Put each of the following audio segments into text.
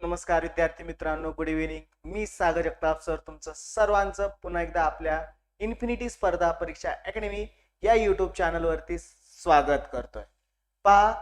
नमस्कार विद्यार्थी मित्रांनो. गुड इव्हिनिंग मी सागर जगताप सर तुमचं सर्वांचं पुन्हा एकदा आपल्या इन्फिनिटी स्पर्धा परीक्षा अकॅडमी या युट्यूब चॅनलवरती स्वागत करतोय. पहा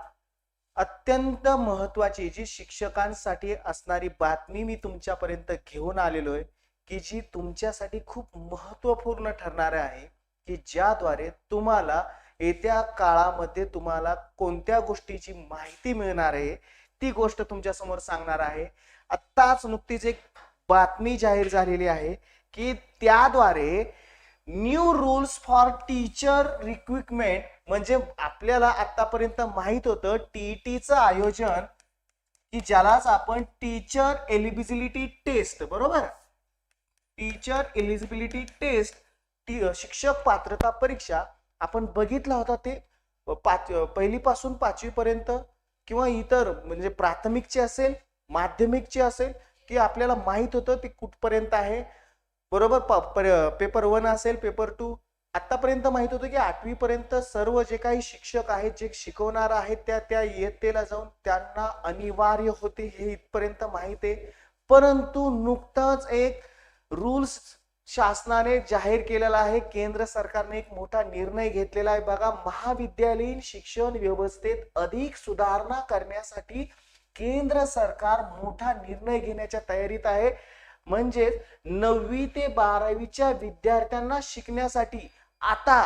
अत्यंत महत्वाची जी शिक्षकांसाठी असणारी बातमी मी तुमच्यापर्यंत घेऊन आलेलो आहे की जी तुमच्यासाठी खूप महत्त्वपूर्ण ठरणार आहे की ज्याद्वारे तुम्हाला येत्या काळामध्ये तुम्हाला कोणत्या गोष्टीची माहिती मिळणार आहे ती गोष्ट तुमच्यासमोर सांगणार आहे. आत्ताच नुकतीच एक बातमी जाहीर झालेली आहे की त्याद्वारे new rules for teacher recruitment म्हणजे आपल्याला आतापर्यंत माहीत होतं टीईटीचं आयोजन की ज्यालाच आपण टीचर एलिजिबिलिटी टेस्ट बरोबर? टीचर एलिजिबिलिटी टेस्ट टी शिक्षक पात्रता परीक्षा आपण बघितला होता ते पाच पहिलीपासून पाचवीपर्यंत. किंवा इतर म्हणजे प्राथमिकचे असेल माध्यमिकचे असेल की आपल्याला माहीत होतं ते कुठपर्यंत आहे. बरोबर? प- पर- पेपर वन असेल पेपर टू आतापर्यंत माहीत होतं की आठवीपर्यंत सर्व जे काही शिक्षक आहेत जे शिकवणार आहेत त्या त्या इयत्तेला जाऊन त्यांना अनिवार्य होते हे इथपर्यंत माहीत आहे. परंतु नुकतंच एक रूल्स शासनाने जाहीर केलेला आहे. केंद्र सरकारने एक मोठा निर्णय घेतलेला आहे. बघा महाविद्यालयीन शिक्षण व्यवस्थेत अधिक सुधारणा करण्यासाठी केंद्र सरकार मोठा निर्णय घेण्याच्या तयारीत आहे. म्हणजेच नववी ते बारावीच्या विद्यार्थ्यांना शिकण्यासाठी आता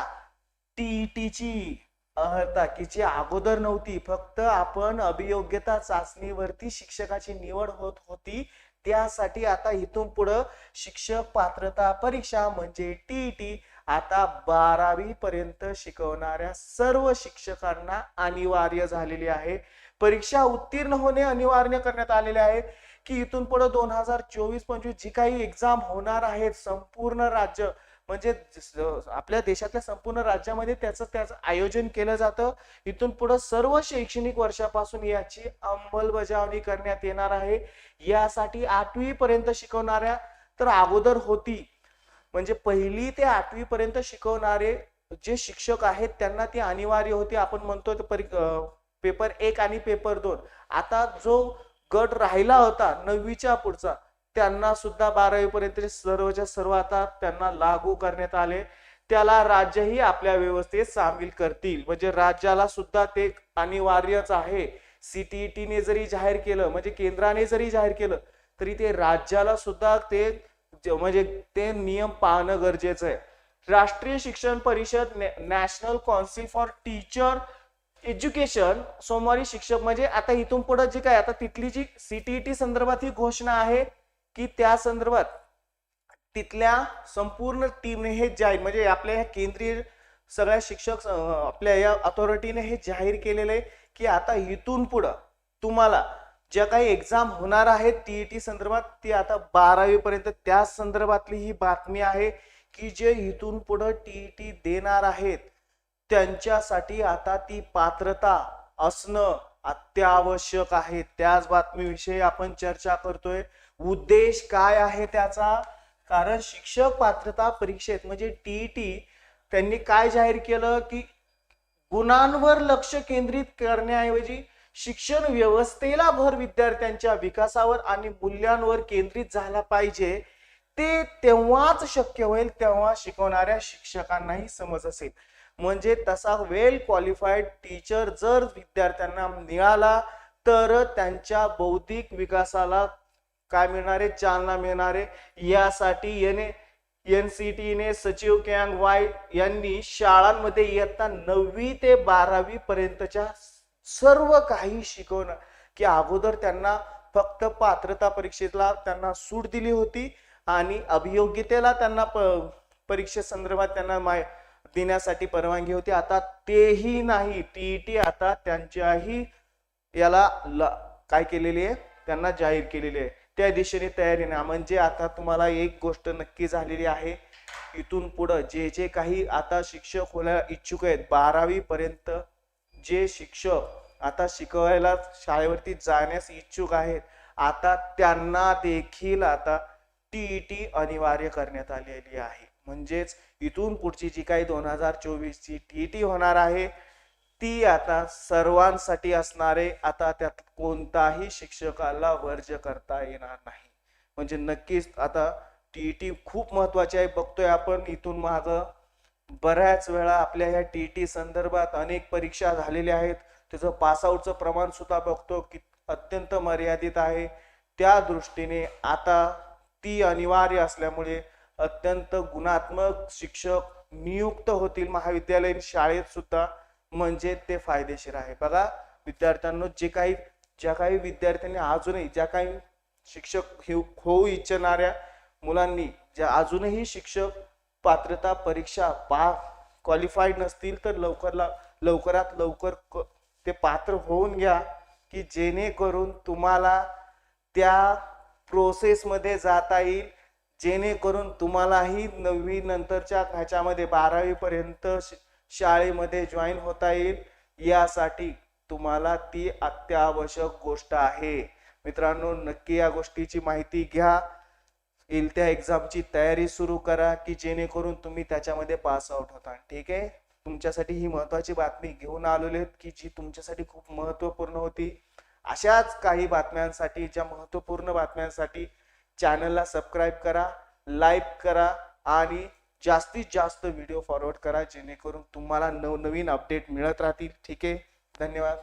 टीईटीची अर्हता की अगोदर नव्हती. फक्त आपण अभियोग्यता चाचणीवरती शिक्षकाची निवड होत होती. त्यासाठी आता इथून पुढं शिक्षक पात्रता परीक्षा म्हणजे टीईटी आता बारावी पर्यंत शिकवणाऱ्या सर्व शिक्षकांना अनिवार्य झालेली आहे. परीक्षा उत्तीर्ण होणे अनिवार्य करण्यात आलेले आहे की इथून पुढे दोन हजार चोवीस पंचवीस जी काही एक्झाम होणार आहेत संपूर्ण राज्य म्हणजे आपल्या देशातल्या संपूर्ण राज्यामध्ये त्याचं त्याचं आयोजन केलं जातं. इथून पुढे सर्व शैक्षणिक वर्षापासून याची अंमलबजावणी करण्यात येणार आहे. यासाठी आठवी पर्यंत शिकवणाऱ्या तर अगोदर होती. म्हणजे पहिली ते आठवी पर्यंत शिकवणारे जे शिक्षक आहेत त्यांना ती अनिवार्य होती. आपण म्हणतो परी पेपर एक आणि पेपर दोन. आता जो गट राहिला होता नववीच्या पुढचा त्यांना सुद्धा बारावीपर्यंतचे सर्वच्या सर्व आता त्यांना लागू करण्यात आले. त्याला राज्यही आपल्या व्यवस्थेत सामील करतील. म्हणजे राज्याला सुद्धा ते अनिवार्यच आहे. सीटीईटीने जरी जाहीर केलं म्हणजे केंद्राने जरी जाहीर केलं तरी ते राज्याला सुद्धा ते म्हणजे ते नियम पाहणं गरजेचं आहे. राष्ट्रीय शिक्षण परिषद national council for teacher education सोमवारी शिक्षक म्हणजे आता इथून पुढे जे काय आता तिथली जी सीटीईटी संदर्भात ही घोषणा आहे की त्या संदर्भात तिथल्या संपूर्ण टीमने हे जाहीर म्हणजे आपल्या ह्या केंद्रीय सगळ्या शिक्षक आपल्या या अथॉरिटीने हे जाहीर केलेलं आहे की आता इथून पुढं तुम्हाला ज्या काही एक्झाम होणार आहेत टीईटी संदर्भात ती आता बारावी पर्यंत त्या संदर्भातली ही बातमी आहे की जे इथून पुढं टीईटी देणार आहेत त्यांच्यासाठी आता ती पात्रता असणं अत्यावश्यक आहे. त्याच बातमीविषयी आपण चर्चा करतोय. उद्देश काय आहे त्याचा? कारण शिक्षक पात्रता परीक्षेत म्हणजे टीईटी त्यांनी काय जाहीर केलं की गुणांवर लक्ष केंद्रित करण्याऐवजी शिक्षण व्यवस्थेला भर विद्यार्थ्यांच्या विकासावर आणि मूल्यांवर केंद्रित झाला पाहिजे. ते तेव्हाच शक्य होईल तेव्हा शिकवणाऱ्या शिक्षकांनाही समज असेल. म्हणजे तसा वेल क्वालिफाईड टीचर जर विद्यार्थ्यांना मिळाला तर त्यांच्या बौद्धिक विकासाला काय मिळणारे? चालना मिळणारे. यासाठी याने एन सी टीने सचिव कॅंग वाय यांनी शाळांमध्ये इयत्ता नववी ते बारावी पर्यंतच्या सर्व काही शिकवणं की अगोदर त्यांना फक्त पात्रता परीक्षेला त्यांना सूट दिली होती आणि अभियोग्यतेला त्यांना प परीक्षे संदर्भात त्यांना माय देण्यासाठी परवानगी होती. आता तेही नाही. टीईटी आता त्यांच्याही याला ल- काय केलेली आहे? त्यांना जाहीर केलेली आहे. त्या दिशेने तयारी ना म्हणजे आता तुम्हाला एक गोष्ट नक्की झालेली आहे. इथून पुढं जे जे काही आता शिक्षक होण्या इच्छुक आहेत बारावी पर्यंत जे शिक्षक आता शिकवायला शाळेवरती जाण्यास इच्छुक आहेत आता त्यांना देखील आता टीईटी अनिवार्य करण्यात आलेली आहे. म्हणजेच इथून पुढची जी काही दोन हजार चोवीस ची टीईटी होणार आहे ती आता सर्वांसाठी असणारे आता त्यात कोणताही शिक्षकाला वर्ज करता येणार नाही. म्हणजे नक्कीच आता टीईटी खूप महत्वाची आहे. बघतोय आपण इथून माझं बऱ्याच वेळा आपल्या ह्या टीईटी संदर्भात अनेक परीक्षा झालेल्या आहेत. त्याचं पासआउटचं प्रमाण सुद्धा बघतो. की अत्यंत मर्यादित आहे. त्या दृष्टीने आता ती अनिवार्य असल्यामुळे अत्यंत गुणात्मक शिक्षक नियुक्त होतील महाविद्यालयीन शाळेत सुद्धा. म्हणजे ते फायदेशीर आहे. बघा विद्यार्थ्यांना जे काही ज्या काही विद्यार्थ्यांनी अजूनही ज्या काही शिक्षक होऊ इच्छणाऱ्या मुलांनी ज्या अजूनही शिक्षक पात्रता परीक्षा पा क्वालिफाईड नसतील तर लवकरला लवकरात लवकर क- ते पात्र होऊन घ्या की जेणेकरून तुम्हाला त्या प्रोसेसमध्ये जाता येईल. जेणेकरून तुम्हालाही नववी नंतरच्या ह्याच्यामध्ये बारावीपर्यंत श- शाळेमध्ये जॉईन होता येईल. यासाठी तुम्हाला ती अत्यावश्यक गोष्ट आहे. मित्रांनो नक्की या गोष्टीची माहिती घ्या. येईल त्या एक्झामची तयारी सुरू करा की जेणेकरून तुम्ही त्याच्यामध्ये पास आउट होता. ठीक आहे? तुमच्यासाठी ही महत्वाची बातमी घेऊन आलेली आहेत की जी तुमच्यासाठी खूप महत्त्वपूर्ण होती. अशाच काही बातम्यांसाठी ज्या महत्त्वपूर्ण बातम्यांसाठी चॅनलला सबस्क्राईब करा लाईक करा आणि जास्तीत जास्त व्हिडिओ फॉरवर्ड करा जेणेकरून तुम्हाला नवनवीन अपडेट मिळत राहतील. ठीक आहे? धन्यवाद.